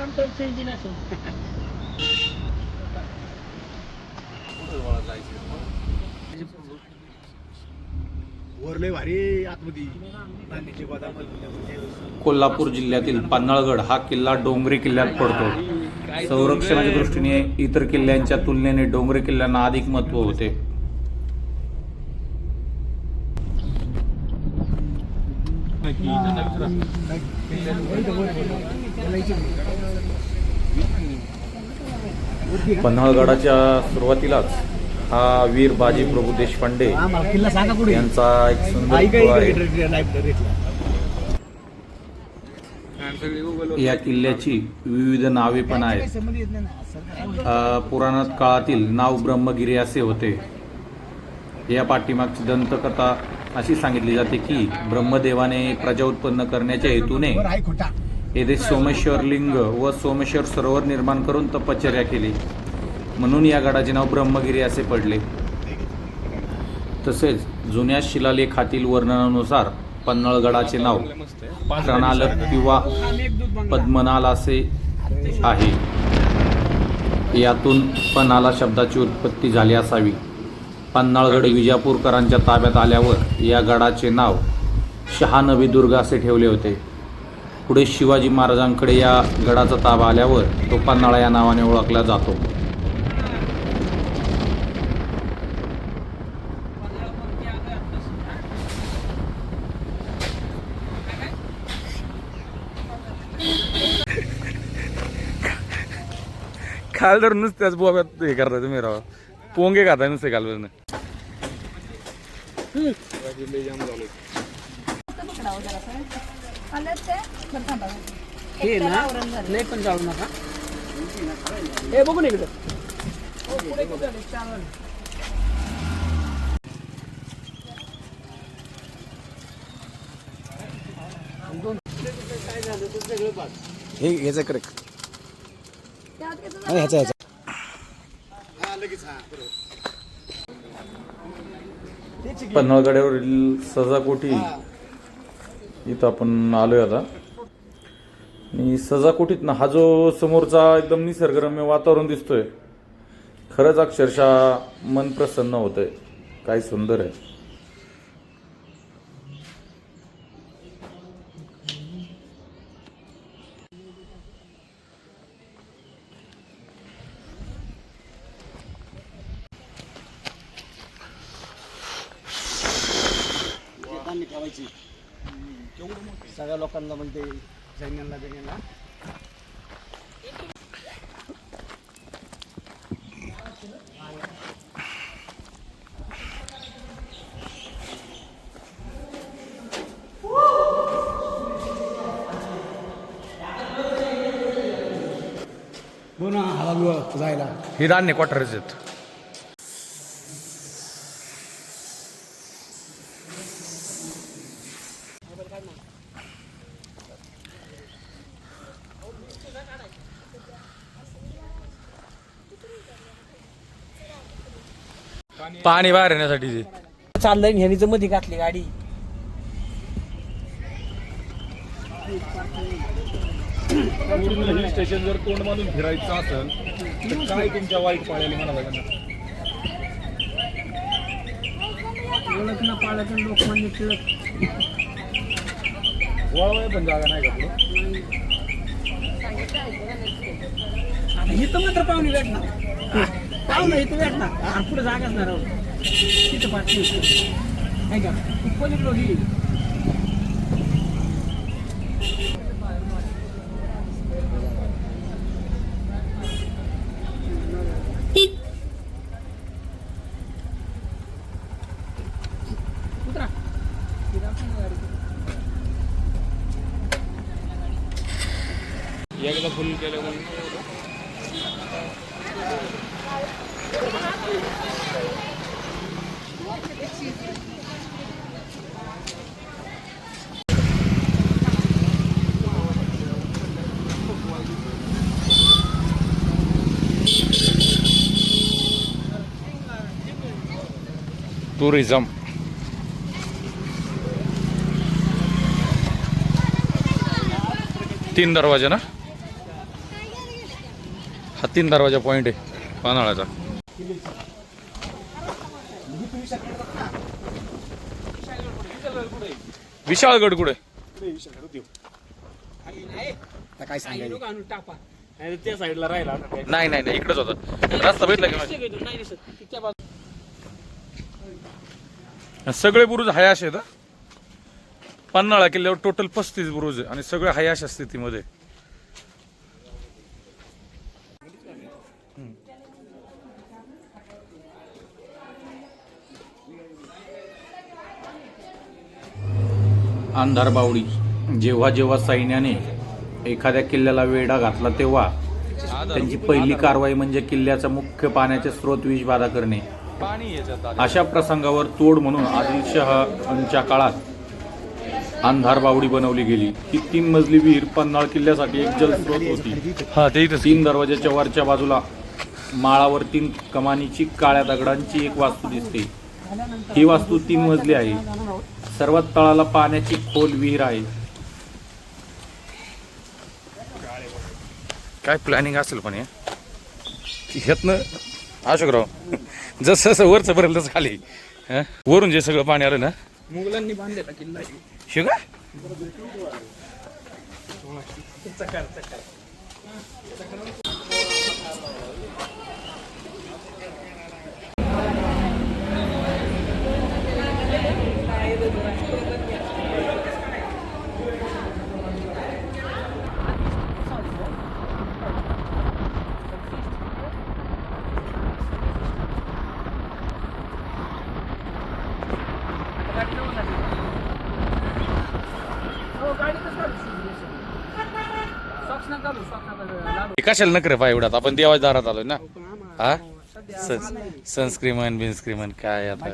काम तर चेंज नसेल. वरले भारी आतमध्ये. म्हणजे कोल्हापूर जिल्ह्यातील पन्हाळगड हा किल्ला डोंगरी किल्ल्यात पडतो. संरक्षणाच्या दृष्टीने इतर किल्ल्यांच्या तुलनेने डोंगरी किल्ल्यांना अधिक महत्त्व होते. पन्हाळगडाच्या सुरुवातीलाच हा वीर बाजी प्रभू देशपांडे यांचा एक सुंदर या किल्ल्याची विविध नावे पण आहेत. पुराणात काळातील नाव ब्रह्मगिरी असे होते. या पाठीमागची दंतकथा अशी सांगितली जाते की ब्रह्मदेवाने प्रजा उत्पन्न करण्याच्या हेतूने येथे सोमेश्वर लिंग व सोमेश्वर सरोवर निर्माण करून तपश्चर्या केली. म्हणून या गडाचे नाव ब्रह्मगिरी असे पडले. तसेच जुन्या शिलालेखातील वर्णनानुसार पन्नळगडाचे नाव प्रणालक किंवा पद्मनाल असे आहे. यातून पन्हाला शब्दाची उत्पत्ती झाली असावी. पन्हाळगड विजापूरकरांच्या ताब्यात आल्यावर या गडाचे नाव शहानवी दुर्ग असे ठेवले होते. पुढे शिवाजी महाराजांकडे या गडाचा ताबा आल्यावर तो पन्हाळा या नावाने ओळखला जातो. खाल तर नुसत्याच बोब्यात हे करता तुम्ही राव. पोंगे खाता नुसते कालवरनं हे ना नाही पण जाऊ नका. हे बघून इकडं. हे ह्याचा क्रक ह्याचा ह्याचा. पन्हाळगडावरील सजाकोठी इथं आपण आलो आहे आता. आणि सजाकोटीत ना हा जो समोरचा एकदम निसर्गरम्य वातावरण दिसतोय खरंच अक्षरशः मन प्रसन्न होतंय. काय सुंदर आहे. ठेवायची. सगळ्या लोकांना म्हणते सैन्यांना बिन्यांना. हो हवा बिवा जायला. हे क्वार्टरच आहेत. पाणी बाहेर येण्यासाठी ते. चाललंय ह्यानीच मध्ये घातली गाडी. हिल स्टेशन जर तोंड बांधून फिरायचं असेल तर काय तुमच्या वाईट पाळायला म्हणाला ओळख ना पाळत लोकमान्य टिळक वळवाय पण जागा नाही का पुढं? आता इथं मात्र पाहुणे भेटणार. पाहुणं इथं भेटणार आणि पुढे जागाच नाही राहू तिथं पाठी नाही का? तू पलीकडं गेली एकदा फुल केलं म्हणून. टुरिझम तीन दरवाजे ना? हा तीन दरवाजा पॉईंट आहे पानाळाचा. विशाळगड कुठे? काय सांगायचं त्या साईडला राहिला नाही नाही नाही इकडेच होता. रस्ता भेटला की सगळे बुरुज हयाश आहेत पन्हाळा किल्ल्यावर टोटल पस्तीस बुरुज आहे आणि सगळे हयाश असते स्थितीमध्ये अंधार बावडी. जेव्हा जेव्हा सैन्याने एखाद्या किल्ल्याला वेढा घातला तेव्हा त्यांची पहिली कारवाई म्हणजे किल्ल्याचा मुख्य पाण्याचे स्रोत विषबाधा करणे. अशा प्रसंगावर तोड म्हणून आदिलशहाच्या काळात अंधार बावडी बनवली गेली. ही तीन मजली विहीर पन्हाळ किल्ल्यासाठी एक जलस्रोत होती. तीन दरवाजाच्या वरच्या बाजूला माळावर तीन कमानीची काळ्या दगडांची एक वास्तू दिसते. ही वास्तू तीन मजली आहे. सर्वात तळाला पाण्याची खोल विहीर आहे. काय प्लॅनिंग असेल पण हे? ह्यातनं अशोकराव जसं जसं वरचं भरेल तसं खाली. हं? वरून जे सगळं पाणी आलं ना? मुघलांनी बांधलेला किल्ला? शिव कशाला नकर पाय एवढ्यात आपण देवाच्या दारात आलोय ना. हा सनस्क्रीमन बिनस्क्रीमन काय आता?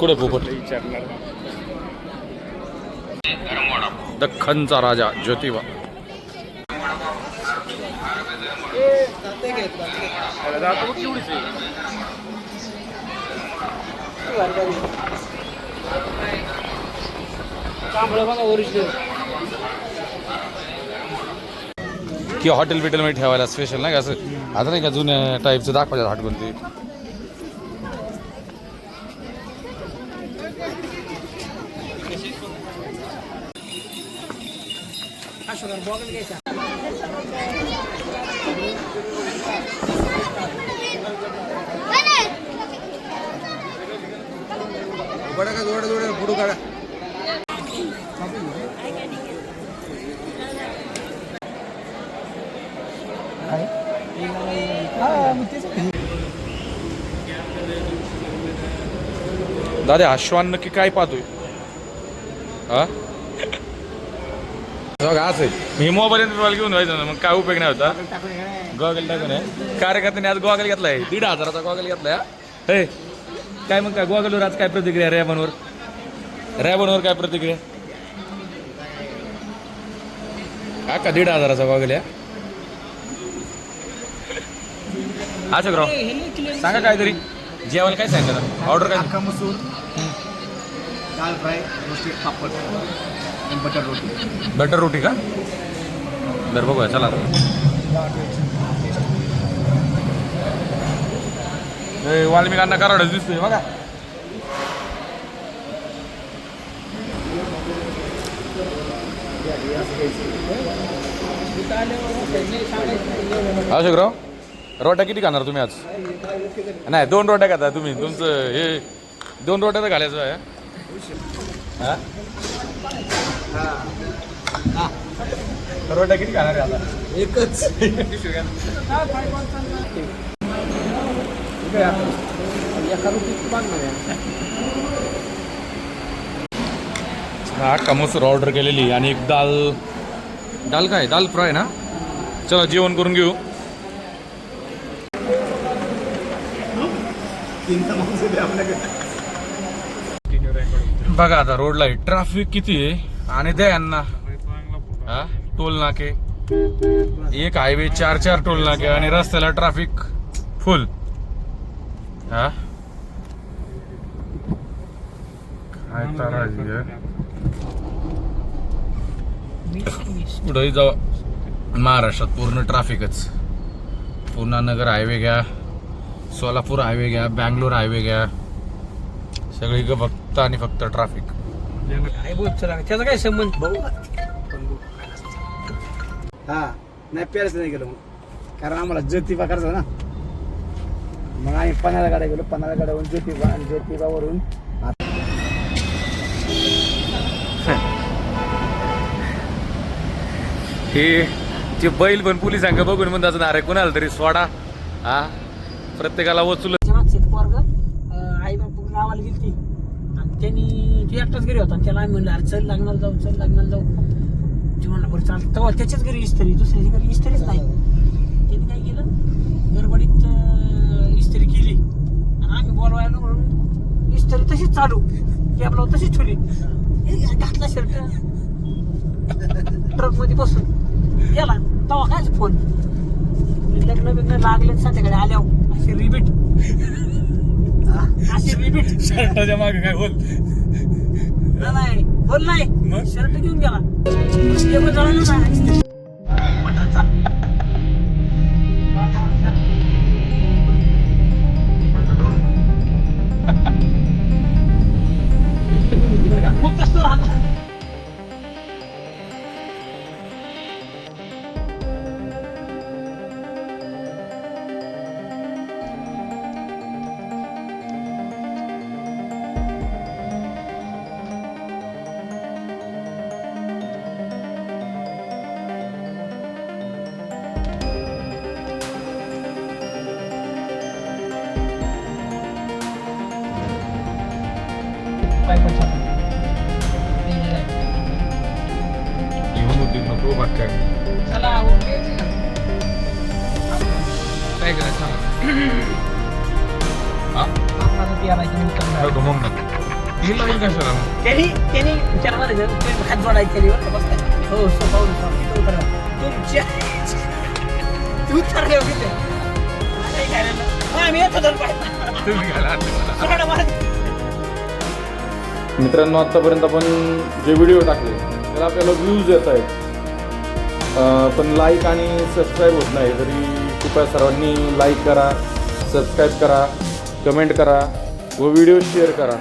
कुठे पोपट? दख्खनचा राजा ज्योतिबा. कांबळ बघा ओरिजिनल किंवा हॉटेल बिटेलमध्ये ठेवायला स्पेशल नाही का असं? आता नाही का जुन्या टाईपचं दाखवायचं हॉटेल ते अशोक बॉगल घ्यायचा का जोड जोड फोटो काढा. दादा अश्वान नक्की काय पाहतोय? हा? बघा असं. मी मोबाईल मोबाईल घेऊन जायचं ना मग काय उपयोग नाही होता गॉगल टाकून आहे. कार्यकर्त्याने आज गॉगल घेतलाय. दीड हजाराचा गॉगल घेतलाय काय मग काय गॉगलवर आज काय प्रतिक्रिया रॅबनवर? रॅबनवर काय प्रतिक्रिया? का दीड हजाराचा गॉगल आहे. अच्छा राव सांगा काहीतरी. जेवायला काय सांगितलं? ऑर्डर काय? मसूर दाल फ्राय रोस्टेड पापड आणि बटर रोटी. बटर रोटी का? बरं बघूया चला वाल्मिकांना कराडच दिसतोय बघा. अशोकराव रोट्या किती खाणार तुम्ही आज? नाही दोन रोट्या खाता तुम्ही. तुमचं हे दोन रोट्या तर घालायचं आहे. हा? रोट्या किती खाणार आहे आता? एकच एका रुपये बांधणार आहे हा अख्खा मसूर ऑर्डर केलेली आणि एक दाल. दाल काय? दाल फ्राय ना? चला जेवण करून घेऊ. बघा आता रोडला ट्रॅफिक किती आहे? आणि द्या यांना. हा? टोल नाके. एक हायवे चार चार टोल नाके आणि रस्त्याला ट्रॅफिक फुल हा? ताराजी पुढेही जाऊ. महाराष्ट्रात पूर्ण ट्रॅफिकच पुन्हा नगर हायवे घ्या. सोलापूर हायवे घ्या. बँगलोर हायवे घ्या. सगळी ग फक्त आणि फक्त ट्रॅफिक काय त्याचा काय संबंध? भाऊ हा नाही प्यारच नाही गेलो मग कारण आम्हाला ज्योतिबा करायचा ना. मग आम्ही पन्हाळा गाड्या गेलो पन्हाळा गाड्यावरून ज्योतिबा आणि ज्योतिबावरून हे. ते बैल पण पोलिसांक बघून म्हणतात ना अरे कुणाला तरी सोडा. हा. प्रत्येकाला वचूल आई बापू गावाला गेली आणि त्यांनी ती एकटाच घरी होता आणि त्याला आम्ही म्हणलं अरे चल लग्नाला जाऊ चल लग्नाला जाऊ. ती म्हणला बरं चालतं. तेव्हा त्याच्याच घरी इस्त्री दुसऱ्याच्या घरी इस्त्रीच नाही. त्यांनी काय केलं? इस्त्री केली. आणि आम्ही बोलवायला म्हणून इस्त्री तशीच चालू. कॅबला तशीच ठेवली. घातला शर्ट ट्रकमध्ये बसून. गेला. तेव्हा काय फोन लग्न बिग्न लागले संध्याकाळी आल्यावर अशी रिबीट अशी रिबीट शर्टाच्या मागे काय बोल? नाही बोल नाही. शर्ट घेऊन गेला. ओके. काय करायचं? मग ही लाईन कशाला? त्यांनी त्यांनी विचार मारायचं तुम्ही हात जोडायचे हो तिथं उतरा. तुमच्या तू उतरले हो आम्ही येतो तुम्ही घाला. मित्रांनो आतापर्यंत आपण जे व्हिडिओ टाकले त्याला आपल्याला व्ह्यूज येत आहेत. पण लाईक आणि सबस्क्राईब होत नाही तरी कृपया सर्वांनी लाईक करा सबस्क्राईब करा कमेंट करा व व्हिडिओ शेअर करा.